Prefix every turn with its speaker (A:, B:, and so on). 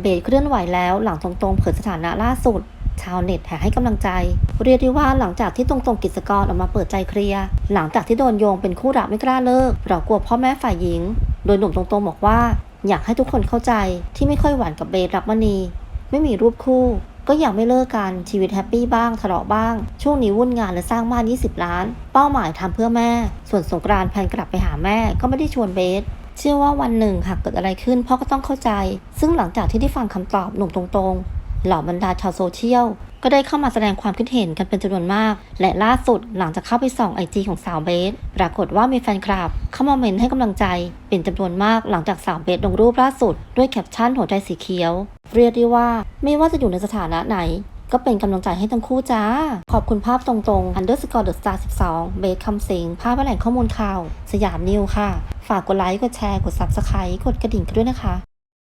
A: เบสเคลื่อนไหวแล้วหลังตรงๆ เผยสถานะล่าสุด ชาวเน็ตแห่ให้กำลังใจ เรียกได้ว่าหลังจากที่ตรงๆกิจกรออกมาเปิดใจเคลียร์หลังจากที่โดนโยงเป็นคู่รักไม่กล้าเลิก เรากลัวพ่อแม่ฝ่ายหญิง โดยหนุ่มตรงๆบอกว่า อยากให้ทุกคนเข้าใจที่ไม่ค่อยหวานกับเบสรักมณีไม่มีรูปคู่ก็ยังไม่เลิกกันชีวิตแฮปปี้บ้างทะเลาะบ้าง ช่วงนี้วุ่นงานและสร้างบ้าน 20 ล้าน เป้าหมายทำเพื่อแม่ ส่วนสงกรานแพนกลับไปหาแม่ก็ไม่ได้ชวนเบส เชื่อว่าวันหนึ่งหากเกิดอะไรขึ้นพ่อก็ต้องเข้าใจ ซึ่งหลังจากที่ได้ฟังคำตอบหนุ่มตรงๆ เหล่าบรรดาชาวโซเชียล ก็ได้เข้ามาแสดงความคิดเห็นกันเป็นจำนวนมาก และล่าสุดหลังจากเข้าไปส่องไอจีของสาวเบส ปรากฏว่ามีแฟนคลับ เข้ามาเมนให้กำลังใจ เป็นจำนวนมากหลังจากสาวเบสลงรูปล่าสุด ด้วยแคปชั่นหัวใจสีเขียว เรียกได้ว่าไม่ว่าจะอยู่ในสถานะไหน ก็เป็นกำลังใจให้ทั้งคู่จ้า ขอบคุณภาพตรงๆ underscore the star 12 เบสคำสิง ภาพและแหล่งข้อมูลข่าว สยามนิวค่ะ ฝากกดไลค์ กดแชร์ กด subscribe กดกระดิ่งกันด้วยนะคะ